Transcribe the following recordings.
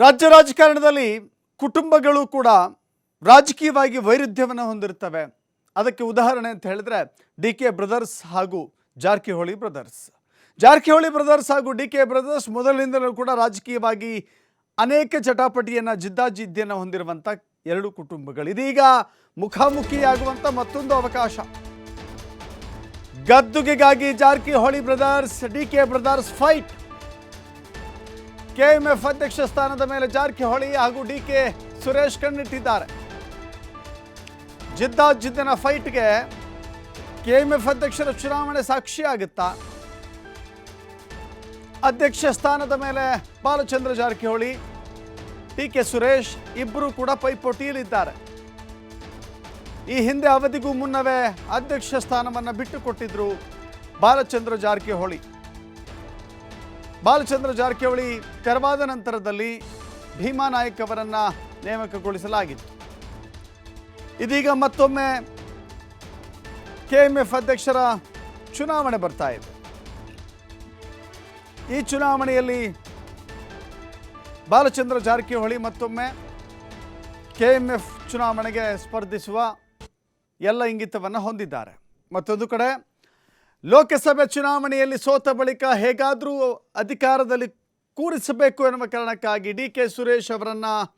ರಾಜ್ಯ ರಾಜಕಾರಣದಲ್ಲಿ ಕುಟುಂಬಗಳು ಕೂಡ ರಾಜಕೀಯವಾಗಿ ವೈರುಧ್ಯವನ್ನು ಹೊಂದಿರ್ತವೆ ಅದಕ್ಕೆ ಉದಾಹರಣೆ ಅಂತ ಹೇಳಿದ್ರೆ ಡಿ ಕೆ ಬ್ರದರ್ಸ್ ಹಾಗೂ ಜಾರಕಿಹೊಳಿ ಬ್ರದರ್ಸ್. ಜಾರಕಿಹೊಳಿ ಬ್ರದರ್ಸ್ ಹಾಗೂ ಡಿ ಕೆ ಬ್ರದರ್ಸ್ ಮೊದಲಿನಿಂದಲೂ ಕೂಡ ರಾಜಕೀಯವಾಗಿ ಅನೇಕ ಚಟಾಪಟಿಯನ್ನು ಜಿದ್ದಾಜಿದ್ದಿಯನ್ನು ಹೊಂದಿರುವಂಥ ಎರಡು ಕುಟುಂಬಗಳು. ಇದೀಗ ಮುಖಾಮುಖಿಯಾಗುವಂಥ ಮತ್ತೊಂದು ಅವಕಾಶ. ಗದ್ದುಗೆಗಾಗಿ Jarkiholi brothers, D K brothers fight KMF ಅಧ್ಯಕ್ಷ ಸ್ಥಾನದ ಮೇಲೆ ಜಾರಕಿಹೊಳಿ ಹಾಗೂ ಡಿ ಕೆ ಸುರೇಶ್ ಕಣ್ಣಿಟ್ಟಿದ್ದಾರೆ. ಜಿದ್ದಾಜಿದ್ದಿನ ಫೈಟ್ಗೆ ಕೆಎಂಎಫ್ ಅಧ್ಯಕ್ಷರ ಚುನಾವಣೆ ಸಾಕ್ಷಿಯಾಗುತ್ತಾ? ಅಧ್ಯಕ್ಷ ಸ್ಥಾನದ ಮೇಲೆ ಬಾಲಚಂದ್ರ ಜಾರಕಿಹೊಳಿ ಡಿ ಕೆ ಸುರೇಶ್ ಇಬ್ಬರು ಕೂಡ ಪೈಪೋಟಿಯಲ್ಲಿದ್ದಾರೆ. ಈ ಹಿಂದೆ ಅವಧಿಗೂ ಮುನ್ನವೇ ಅಧ್ಯಕ್ಷ ಸ್ಥಾನವನ್ನು ಬಿಟ್ಟುಕೊಟ್ಟಿದ್ರು ಬಾಲಚಂದ್ರ ಜಾರಕಿಹೊಳಿ. ಬಾಲಚಂದ್ರ ಜಾರಕಿಹೊಳಿ ತೆರವಾದ ನಂತರದಲ್ಲಿ ಭೀಮಾ ನಾಯಕ್ ಅವರನ್ನ ನೇಮಕಗೊಳಿಸಲಾಗಿತ್ತು. ಇದೀಗ ಮತ್ತೊಮ್ಮೆ ಕೆಎಂಎಫ್ ಅಧ್ಯಕ್ಷರ ಚುನಾವಣೆ ಬರ್ತಾ ಇದೆ. ಈ ಚುನಾವಣೆಯಲ್ಲಿ ಬಾಲಚಂದ್ರ ಜಾರಕಿಹೊಳಿ ಮತ್ತೊಮ್ಮೆ ಕೆಎಂಎಫ್ ಚುನಾವಣೆಗೆ ಸ್ಪರ್ಧಿಸುವ ಎಲ್ಲ ಇಂಗಿತವನ್ನು ಹೊಂದಿದ್ದಾರೆ. ಮತ್ತೊಂದು ಕಡೆ ಲೋಕಸಭೆ ಚುನಾವಣೆಯಲ್ಲಿ ಸೋತ ಬಳಿಕ ಹೇಗಾದರೂ ಅಧಿಕಾರದಲ್ಲಿ ಕೂರಿಸಬೇಕು ಎನ್ನುವ ಕಾರಣಕ್ಕಾಗಿ ಡಿ ಕೆ ಸುರೇಶ್ ಅವರನ್ನು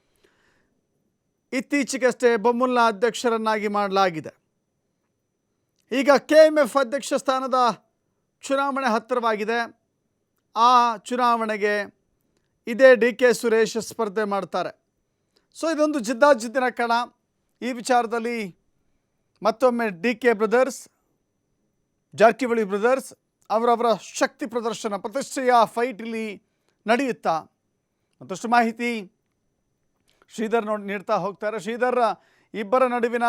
ಇತ್ತೀಚೆಗಷ್ಟೇ ಬೊಮ್ಮುಲ್ಲಾ ಅಧ್ಯಕ್ಷರನ್ನಾಗಿ ಮಾಡಲಾಗಿದೆ. ಈಗ ಕೆ ಎಂ ಎಫ್ ಅಧ್ಯಕ್ಷ ಸ್ಥಾನದ ಚುನಾವಣೆ ಹತ್ತಿರವಾಗಿದೆ. ಆ ಚುನಾವಣೆಗೆ ಇದೇ ಡಿ ಕೆ ಸುರೇಶ್ ಸ್ಪರ್ಧೆ ಮಾಡ್ತಾರೆ. ಸೊ, ಇದೊಂದು ಜಿದ್ದಾಜಿದ್ದಿನ ಕಣ. ಈ ವಿಚಾರದಲ್ಲಿ ಮತ್ತೊಮ್ಮೆ D K brothers Jarkiholi brothers, ಅವರವರ ಶಕ್ತಿ ಪ್ರದರ್ಶನ ಪ್ರತಿಷ್ಠೆಯ ಫೈಟ್ ಇಲ್ಲಿ ನಡೆಯುತ್ತಾ? ಮತ್ತಷ್ಟು ಮಾಹಿತಿ ಶ್ರೀಧರ್ ನೋಡಿ, ನೀಡ್ತಾ ಹೋಗ್ತಾರೆ ಶ್ರೀಧರ್, ಇಬ್ಬರ ನಡುವಿನ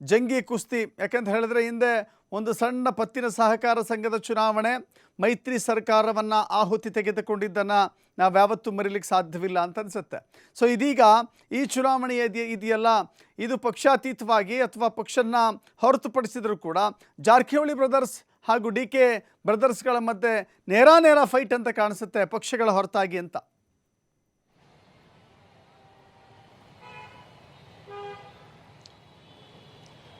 ಜಂಗಿ ಕುಸ್ತಿ, ಯಾಕಂತ ಹೇಳಿದ್ರೆ ಹಿಂದೆ ಒಂದು ಸಣ್ಣ ಪತ್ತಿನ ಸಹಕಾರ ಸಂಘದ ಚುನಾವಣೆ, ಮೈತ್ರಿ ಸರ್ಕಾರವನ್ನು ಆಹುತಿ ತೆಗೆದುಕೊಂಡಿದ್ದನ್ನು ನಾವು ಯಾವತ್ತೂ ಮರಿಲಿಕ್ಕೆ ಸಾಧ್ಯವಿಲ್ಲ ಅಂತ ಅನಿಸುತ್ತೆ. ಸೊ ಇದೀಗ ಈ ಚುನಾವಣೆ ಇದೆಯಲ್ಲ, ಇದು ಪಕ್ಷಾತೀತವಾಗಿ ಅಥವಾ ಪಕ್ಷನ ಹೊರತುಪಡಿಸಿದರೂ ಕೂಡ ಜಾರಕಿಹೊಳಿ ಬ್ರದರ್ಸ್ ಹಾಗೂ ಡಿ ಕೆ ಬ್ರದರ್ಸ್ಗಳ ಮಧ್ಯೆ ನೇರ ಫೈಟ್ ಅಂತ ಕಾಣಿಸುತ್ತೆ ಪಕ್ಷಗಳ ಹೊರತಾಗಿ ಅಂತ.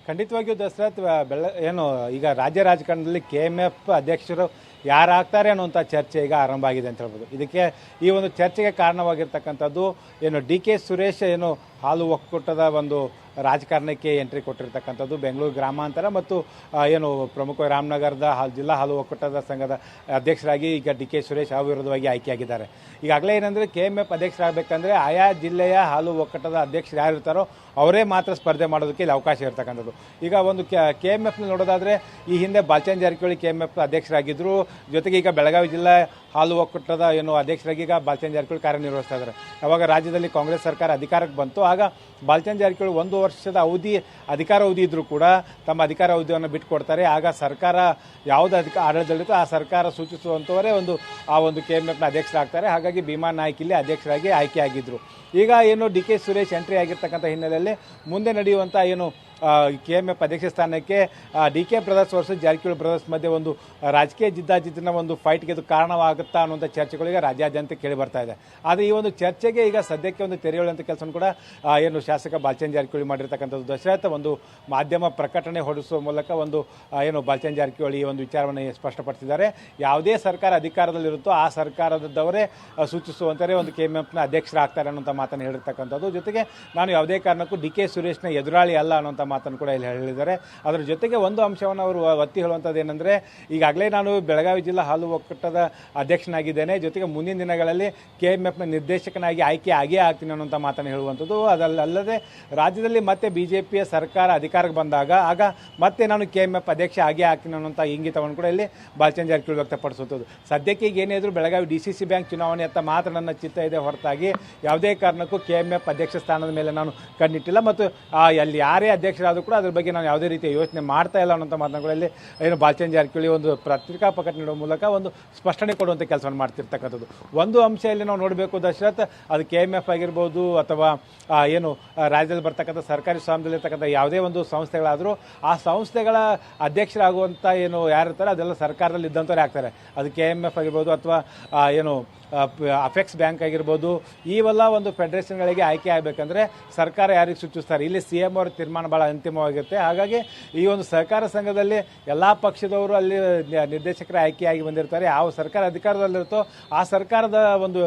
ಖಂಡಿತವಾಗಿಯೂ ದಸರಾ ಬೆಳ್ಳ ಏನು ಈಗ ರಾಜ್ಯ ರಾಜಕಾರಣದಲ್ಲಿ ಕೆ ಎಂ ಎಫ್ ಅಧ್ಯಕ್ಷರು ಯಾರಾಗ್ತಾರೆ ಅನ್ನುವಂಥ ಚರ್ಚೆ ಈಗ ಆರಂಭ ಆಗಿದೆ ಅಂತ ಹೇಳ್ಬೋದು. ಇದಕ್ಕೆ ಈ ಒಂದು ಚರ್ಚೆಗೆ ಕಾರಣವಾಗಿರ್ತಕ್ಕಂಥದ್ದು ಏನು ಡಿ ಕೆ ಸುರೇಶ್ ಏನು ಹಾಲು ಒಕ್ಕೂಟದ ಒಂದು ರಾಜಕಾರಣಕ್ಕೆ ಎಂಟ್ರಿ ಕೊಟ್ಟಿರ್ತಕ್ಕಂಥದ್ದು. ಬೆಂಗಳೂರು ಗ್ರಾಮಾಂತರ ಮತ್ತು ಏನು ಪ್ರಮುಖ ರಾಮನಗರದ ಹಾಲು, ಜಿಲ್ಲಾ ಹಾಲು ಒಕ್ಕೂಟದ ಸಂಘದ ಅಧ್ಯಕ್ಷರಾಗಿ ಈಗ ಡಿ ಕೆ ಸುರೇಶ್ ಅವಿರೋಧವಾಗಿ ಆಯ್ಕೆಯಾಗಿದ್ದಾರೆ. ಈಗಾಗಲೇ ಏನಂದರೆ ಕೆ ಎಂ ಎಫ್ ಅಧ್ಯಕ್ಷರಾಗಬೇಕಂದ್ರೆ ಆಯಾ ಜಿಲ್ಲೆಯ ಹಾಲು ಒಕ್ಕೂಟದ ಅಧ್ಯಕ್ಷರು ಯಾರು ಇರ್ತಾರೋ ಅವರೇ ಮಾತ್ರ ಸ್ಪರ್ಧೆ ಮಾಡೋದಕ್ಕೆ ಇಲ್ಲಿ ಅವಕಾಶ ಇರ್ತಕ್ಕಂಥದ್ದು. ಈಗ ಒಂದು ಕೆ ಎಂ ಎಫ್ನ ನೋಡೋದಾದರೆ ಈ ಹಿಂದೆ Balachand Jarkiholi K M F ಅಧ್ಯಕ್ಷರಾಗಿದ್ದರು ಜೊತೆಗೆ ಈಗ ಬೆಳಗಾವಿ ಜಿಲ್ಲಾ ಹಾಲು ಒಕ್ಕೂಟದ ಏನು ಅಧ್ಯಕ್ಷರಾಗಿ ಈಗ ಬಾಲಚಂದ್ ಜಾರಕಿಹೊಳಿ ಕಾರ್ಯನಿರ್ವಹಿಸ್ತಾ ಇದ್ದಾರೆ. ಯಾವಾಗ ರಾಜ್ಯದಲ್ಲಿ ಕಾಂಗ್ರೆಸ್ ಸರ್ಕಾರ ಅಧಿಕಾರಕ್ಕೆ ಬಂತು ಆಗ ಬಾಲಚಂದ್ ಜಾರಕಿಹೊಳಿ ಒಂದು ವರ್ಷದ ಅವಧಿ, ಅಧಿಕಾರ ಅವಧಿ ಇದ್ದರೂ ಕೂಡ ತಮ್ಮ ಅಧಿಕಾರ ಅವಧಿಯನ್ನು ಬಿಟ್ಟುಕೊಡ್ತಾರೆ ಆಗ ಸರ್ಕಾರ ಯಾವುದು ಅಧಿಕ ಆಡಳಿತದಲ್ಲಿತ್ತು ಆ ಸರ್ಕಾರ ಸೂಚಿಸುವಂಥವರೇ ಒಂದು, ಆ ಒಂದು ಕೆ ಎಂ ಅಧ್ಯಕ್ಷರಾಗ್ತಾರೆ. ಹಾಗಾಗಿ ಭೀಮಾ ನಾಯ್ಕ ಇಲ್ಲಿ ಅಧ್ಯಕ್ಷರಾಗಿ ಆಯ್ಕೆಯಾಗಿದ್ದರು ಈಗ ಏನು ಡಿ ಕೆ ಸುರೇಶ್ ಎಂಟ್ರಿ ಆಗಿರ್ತಕ್ಕಂಥ ಹಿನ್ನೆಲೆಯಲ್ಲಿ ಮುಂದೆ ನಡೆಯುವಂಥ ಏನು ಕೆ ಎಂ ಎಫ್ ಅಧ್ಯಕ್ಷ ಸ್ಥಾನಕ್ಕೆ D K brothers versus Jarkiholi brothers ಮಧ್ಯೆ ಒಂದು ರಾಜಕೀಯ ಜಿದ್ದಾಜಿದ್ದಿನ ಒಂದು ಫೈಟ್ಗೆ ಅದು ಕಾರಣವಾಗುತ್ತಾ ಅನ್ನುವಂಥ ಚರ್ಚೆಗಳಿಗೆ ರಾಜ್ಯಾದ್ಯಂತ ಕೇಳಿ ಬರ್ತಾ ಇದೆ. ಆದರೆ ಈ ಒಂದು ಚರ್ಚೆಗೆ ಈಗ ಸದ್ಯಕ್ಕೆ ಒಂದು ತೆರೆಯುವಂಥ ಕೆಲಸವನ್ನು ಕೂಡ ಏನು ಶಾಸಕ ಬಾಲಚಂದ್ ಜಾರಕಿಹೊಳಿ ಮಾಡಿರ್ತಕ್ಕಂಥದ್ದು ದಶರಥ ಒಂದು ಮಾಧ್ಯಮ ಪ್ರಕಟಣೆ ಹೊರಡಿಸುವ ಮೂಲಕ ಒಂದು ಏನು ಬಾಲಚಂದ್ ಜಾರಕಿಹೊಳಿ ಒಂದು ವಿಚಾರವನ್ನು ಸ್ಪಷ್ಟಪಡಿಸಿದ್ದಾರೆ. ಯಾವುದೇ ಸರ್ಕಾರ ಅಧಿಕಾರದಲ್ಲಿರುತ್ತೋ ಆ ಸರ್ಕಾರದವರೇ ಸೂಚಿಸುವಂತಾರೆ ಒಂದು ಕೆ ಎಂ ಎಫ್ನ ಅಧ್ಯಕ್ಷರಾಗ್ತಾರೆ ಅನ್ನೋಂಥ ಮಾತನ್ನು ಹೇಳಿರ್ತಕ್ಕಂಥದ್ದು. ಜೊತೆಗೆ ನಾನು ಯಾವುದೇ ಕಾರಣಕ್ಕೂ ಡಿ ಕೆ ಸುರೇಶ್ನ ಎದುರಾಳಿ ಅಲ್ಲ ಅನ್ನೋಂಥ ಮಾತನ್ನು ಕೂಡ ಇಲ್ಲಿ ಹೇಳಿದ್ದಾರೆ. ಅದರ ಜೊತೆಗೆ ಒಂದು ಅಂಶವನ್ನು ಅವರು ಒತ್ತಿ ಹೇಳುವಂಥದ್ದು ಏನಂದರೆ, ಈಗಾಗಲೇ ನಾನು ಬೆಳಗಾವಿ ಜಿಲ್ಲಾ ಹಾಲು ಒಕ್ಕೂಟದ ಅಧ್ಯಕ್ಷನಾಗಿದ್ದೇನೆ. ಜೊತೆಗೆ ಮುಂದಿನ ದಿನಗಳಲ್ಲಿ ಕೆ ಎಂ ಎಫ್ನ ನಿರ್ದೇಶಕನಾಗಿ ಆಯ್ಕೆ ಆಗೇ ಆಗ್ತೀನಿ ಅನ್ನೋಂಥ ಮಾತನ್ನು ಹೇಳುವಂಥದ್ದು. ಅದಲ್ಲದೆ ರಾಜ್ಯದಲ್ಲಿ ಮತ್ತೆ ಬಿ ಜೆ ಪಿಯ ಸರ್ಕಾರ ಅಧಿಕಾರಕ್ಕೆ ಬಂದಾಗ, ಆಗ ಮತ್ತೆ ನಾನು ಕೆ ಎಂ ಎಫ್ ಅಧ್ಯಕ್ಷ ಆಗೇ ಆಗ್ತೀನಿ ಅನ್ನೋಂಥ ಇಂಗಿತವನ್ನು ಕೂಡ ಇಲ್ಲಿ ಬಾಲಚಂದ್ರ ಜಾರಕಿಹೊಳಿ ವ್ಯಕ್ತಪಡಿಸುವಂಥದ್ದು. ಸದ್ಯಕ್ಕೆ ಈಗ ಏನೇ Belagavi D C C bank ಚುನಾವಣೆ ಅಂತ ಮಾತ್ರ ನನ್ನ ಚಿತ್ತ ಇದೆ ಹೊರತಾಗಿ ಯಾವುದೇ ಕಾರಣಕ್ಕೂ ಕೆ ಎಂ ಎಫ್ ಅಧ್ಯಕ್ಷ ಸ್ಥಾನದ ಮೇಲೆ ನಾನು ಕಣ್ಣಿಟ್ಟಿಲ್ಲ. ಮತ್ತು ಅಲ್ಲಿ ಯಾರೇ ಅಧ್ಯಕ್ಷರಾದರೂ ಕೂಡ ಅದ್ರ ಬಗ್ಗೆ ನಾವು ಯಾವುದೇ ರೀತಿಯ ಯೋಚನೆ ಮಾಡ್ತಾ ಇಲ್ಲ ಅನ್ನೋಂಥ ಮಾತುಗಳಲ್ಲಿ ಏನು ಬಾಲಚಂದ್ರ ಜಾರಕಿಹೊಳಿ ಒಂದು ಪತ್ರಿಕಾ ಪ್ರಕಟಣೆ ನೀಡುವ ಮೂಲಕ ಒಂದು ಸ್ಪಷ್ಟನೆ ಕೊಡುವಂಥ ಕೆಲಸವನ್ನು ಮಾಡ್ತಿರ್ತಕ್ಕಂಥದ್ದು. ಒಂದು ಅಂಶ ಇಲ್ಲಿ ನಾವು ನೋಡಬೇಕು ದಶರಥ್, ಅದು ಕೆ ಎಂ ಎಫ್ ಆಗಿರ್ಬೋದು ಅಥವಾ ಏನು ರಾಜ್ಯದಲ್ಲಿ ಬರ್ತಕ್ಕಂಥ ಸರ್ಕಾರಿ ಸ್ವಾಮ್ಯದಲ್ಲಿರ್ತಕ್ಕಂಥ ಯಾವುದೇ ಒಂದು ಸಂಸ್ಥೆಗಳಾದರೂ ಆ ಸಂಸ್ಥೆಗಳ ಅಧ್ಯಕ್ಷರಾಗುವಂಥ ಏನು ಯಾರು ಇರ್ತಾರೆ ಅದೆಲ್ಲ ಸರ್ಕಾರದಲ್ಲಿ ಇದ್ದಂಥವ್ರು ಆಗ್ತಾರೆ. ಅದು ಕೆ ಎಂ ಎಫ್ ಆಗಿರ್ಬೋದು ಅಥವಾ ಏನು ಅಫೆಕ್ಸ್ ಬ್ಯಾಂಕ್ ಆಗಿರ್ಬೋದು ಇವೆಲ್ಲ ಒಂದು ಫೆಡರೇಷನ್ಗಳಿಗೆ ಆಯ್ಕೆ ಆಗಬೇಕಂದ್ರೆ ಸರ್ಕಾರ ಯಾರಿಗೆ ಸೂಚಿಸ್ತಾರೆ? ಇಲ್ಲಿ ಸಿ ಎಂ ಅವರ ತೀರ್ಮಾನ ಭಾಳ ಅಂತಿಮವಾಗಿರುತ್ತೆ. ಹಾಗಾಗಿ ಈ ಒಂದು ಸಹಕಾರ ಸಂಘದಲ್ಲಿ ಎಲ್ಲ ಪಕ್ಷದವರು ಅಲ್ಲಿ ನಿರ್ದೇಶಕರ ಆಯ್ಕೆಯಾಗಿ ಬಂದಿರ್ತಾರೆ. ಯಾವ ಸರ್ಕಾರ ಅಧಿಕಾರದಲ್ಲಿರುತ್ತೋ ಆ ಸರ್ಕಾರದ ಒಂದು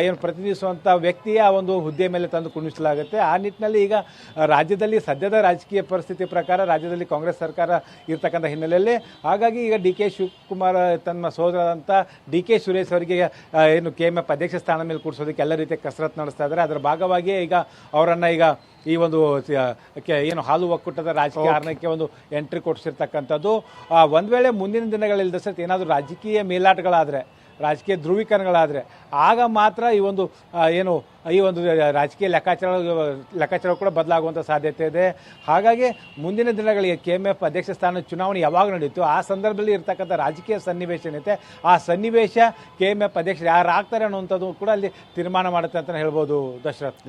ಏನು ಪ್ರತಿನಿಧಿಸುವಂಥ ವ್ಯಕ್ತಿಯ ಒಂದು ಹುದ್ದೆ ಮೇಲೆ ತಂದು ಕುಣಿಸಲಾಗುತ್ತೆ ಆ ನಿಟ್ಟಿನಲ್ಲಿ ಈಗ ರಾಜ್ಯದಲ್ಲಿ ಸದ್ಯದ ರಾಜಕೀಯ ಪರಿಸ್ಥಿತಿ ಪ್ರಕಾರ ರಾಜ್ಯದಲ್ಲಿ ಕಾಂಗ್ರೆಸ್ ಸರ್ಕಾರ ಇರ್ತಕ್ಕಂಥ ಹಿನ್ನೆಲೆಯಲ್ಲಿ ಹಾಗಾಗಿ ಈಗ ಡಿ ಕೆ ಶಿವಕುಮಾರ್ ತನ್ನ ಅಂತ ಡಿ ಕೆ ಸುರೇಶ್ ಅವರಿಗೆ ಆ, ಏನು ಕೆ ಎಂ ಎಫ್ ಅಧ್ಯಕ್ಷ ಸ್ಥಾನ ಮೇಲೆ ಕೂರಿಸೋದಕ್ಕೆ ಎಲ್ಲ ರೀತಿಯ ಕಸರತ್ತು ನಡೆಸ್ತಾ ಇದ್ದಾರೆ. ಅದರ ಭಾಗವಾಗಿಯೇ ಈಗ ಅವರನ್ನು ಈಗ ಈ ಒಂದು ಏನು ಹಾಲು ಒಕ್ಕೂಟದ ರಾಜಕೀಯ ಕಾರಣಕ್ಕೆ ಒಂದು ಎಂಟ್ರಿ ಕೊಡಿಸಿರ್ತಕ್ಕಂಥದ್ದು. ಆ, ಒಂದ್ ವೇಳೆ ಮುಂದಿನ ದಿನಗಳಲ್ಲಿ ಸರ್ ಏನಾದರೂ ರಾಜಕೀಯ ಮೇಲಾಟಗಳಾದರೆ ರಾಜಕೀಯ ಧ್ರುವೀಕರಣಗಳಾದರೆ, ಆಗ ಮಾತ್ರ ಈ ಒಂದು ಏನು, ಈ ಒಂದು ರಾಜಕೀಯ ಲೆಕ್ಕಾಚಾರ ಲೆಕ್ಕಾಚಾರ ಕೂಡ ಬದಲಾಗುವಂಥ ಸಾಧ್ಯತೆ ಇದೆ. ಹಾಗಾಗಿ ಮುಂದಿನ ದಿನಗಳಿಗೆ ಕೆ ಎಂ ಎಫ್ ಅಧ್ಯಕ್ಷ ಸ್ಥಾನ ಚುನಾವಣೆ ಯಾವಾಗ ನಡೆಯಿತು ಆ ಸಂದರ್ಭದಲ್ಲಿ ಇರ್ತಕ್ಕಂಥ ರಾಜಕೀಯ ಸನ್ನಿವೇಶ ಏನೈತೆ ಆ ಸನ್ನಿವೇಶ ಕೆ ಎಂ ಎಫ್ ಅಧ್ಯಕ್ಷರು ಯಾರು ಆಗ್ತಾರೆ ಅನ್ನುವಂಥದ್ದು ಕೂಡ ಅಲ್ಲಿ ತೀರ್ಮಾನ ಮಾಡುತ್ತೆ ಅಂತ ಹೇಳ್ಬೋದು ದಶರಥ್.